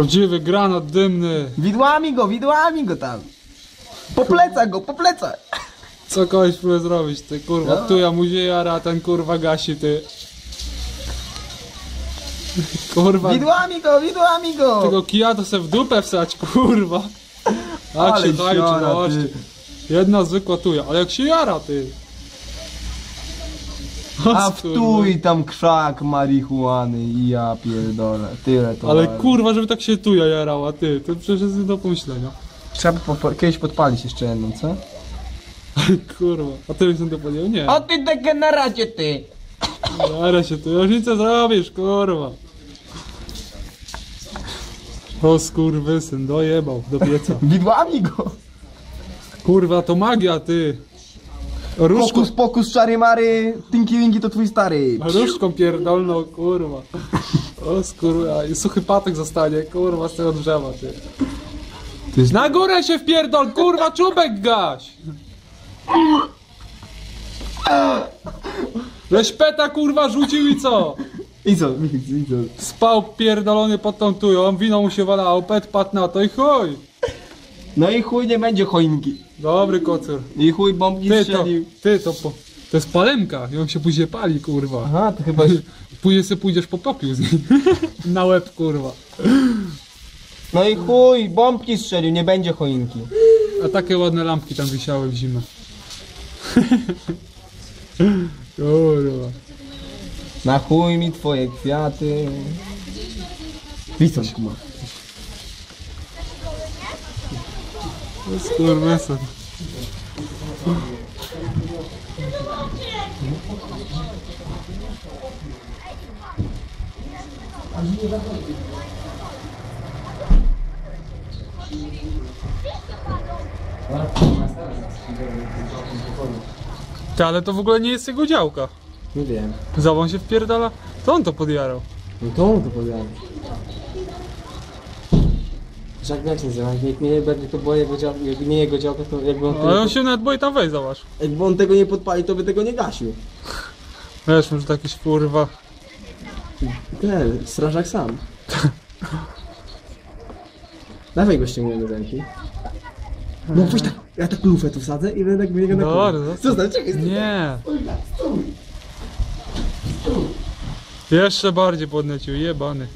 Prawdziwy granat dymny. Widłami go, widłami go tam. Po plecach go, po plecach. Co kogoś próbuje zrobić, ty kurwa, No. tu ja mu jara, a ten kurwa gasi, ty. Kurwa, Widłami go, widłami go. tego kija to se w dupę wsać, kurwa. Ale się tańczy, no. Jedna zwykła tuja, ale jak się jara, ty. A w kurwa. tuj tam krzak marihuany i ja pierdolę. Tyle to. Ale kurwa, żeby tak się tuja jarała, ty. To przecież jest nie do pomyślenia. Trzeba po, kiedyś podpalić jeszcze jedną, co? Kurwa, a ty jestem to podjął? Nie. O ty degeneracie ty! Jara się tu, już nic nie zrobisz, kurwa. O skurwysyn, dojebał do pieca. Widłami go! Kurwa, to magia, ty. Różką, Pokus, pokus, czary mary, tinky winky to twój stary. różką pierdolną, kurwa. O skurwa, i suchy patek zostanie, kurwa, z tego drzewa, ty. Jest... Na górę się wpierdol, kurwa, czubek gaś! Żeś peta, kurwa, rzucił i co? I co, i co? Spał pierdolony pod tą tują, wino mu się walało, pet padł na to i chuj. No i chuj nie będzie choinki. Dobry kocur. I chuj bombki Ty to, strzelił. ty to, po, to jest palemka on się później pali, kurwa. Aha, to chyba... Później sobie pójdziesz po popiół z nim. Na łeb, kurwa. No i chuj, bombki strzelił, nie będzie choinki. A takie ładne lampki tam wisiały w zimę. Kurwa. Na chuj mi twoje kwiaty. Widzą kuma. Skurwysyn. Ty, ale to w ogóle nie jest jego działka. Nie wiem. Zawon się wpierdala, to on to podjarał. No to on to powiedział. Jak? Jak nie będzie to jego działka, jakby nie jego działka, to jakby on, Ale on się nawet boi tam wejść, zobacz. jakby on tego nie podpalił, to by tego nie gasił. Wiesz, może to jakiś kurwa. Ten, strażak sam. Dawaj go ściągniemy z ręki. No pójdź tak, ja tak lufę tu wsadzę i będę jakby jego na Dobra. Co znaczy? Czekaj. Nie. Jeszcze bardziej podnecił, jebany.